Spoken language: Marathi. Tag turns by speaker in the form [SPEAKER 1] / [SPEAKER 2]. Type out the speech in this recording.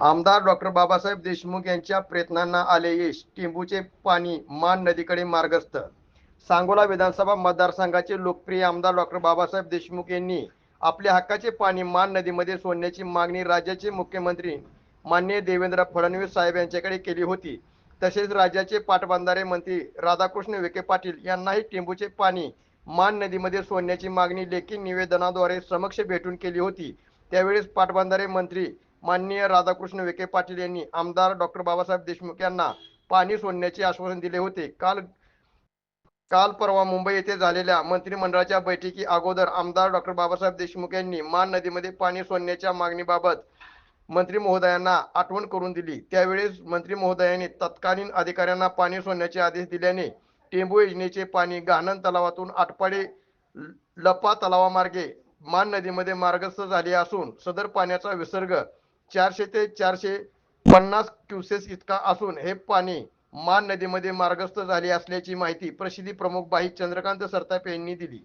[SPEAKER 1] आमदार डॉक्टर बाबासाहेब देशमुख यांच्या प्रयत्नांना आले यश. टिंबूचे पाणी मान नदीकडे मार्गस्थ. सांगोला विधानसभा मतदारसंघाचे लोकप्रिय आमदार डॉक्टर बाबासाहेब देशमुख यांनी आपल्या हक्काचे पाणी मान नदीमध्ये सोडण्याची मागणी राज्याचे मुख्यमंत्री माननीय देवेंद्र फडणवीस साहेब यांच्याकडे केली होती. तसेच राज्याचे पाटबंधारे मंत्री राधाकृष्ण विखे पाटील यांनाही टिंबूचे पाणी मान नदीमध्ये सोडण्याची मागणी लेखी निवेदनाद्वारे समक्ष भेटून केली होती. त्यावेळेस पाटबंधारे मंत्री माननीय राधाकृष्ण विखे पाटील यांनी आमदार डॉक्टर बाबासाहेब देशमुख यांना पाणी सोडण्याचे आश्वासन दिले होते. काल काल परवा मुंबई येथे झालेल्या मंत्रिमंडळाच्या बैठकी अगोदर आमदार डॉक्टर बाबासाहेब देशमुख यांनी मान नदीमध्ये पाणी सोडण्याच्या मागणीबाबत मंत्री महोदयांना आठवण करून दिली. त्यावेळेस मंत्री महोदयांनी तत्कालीन अधिकाऱ्यांना पाणी सोडण्याचे आदेश दिल्याने टेंबू योजनेचे पाणी गहाणन तलावातून आटपाडे ल- लपा तलावामार्गे मान नदीमध्ये मार्गस्थ झाले असून सदर पाण्याचा विसर्ग चारशे ते चारशे पन्नास क्युसेस इतका असून हे पाणी मान नदीमध्ये मार्गस्थ झाले असल्याची माहिती प्रसिद्धी प्रमुख बाई चंद्रकांत सरताप यांनी दिली.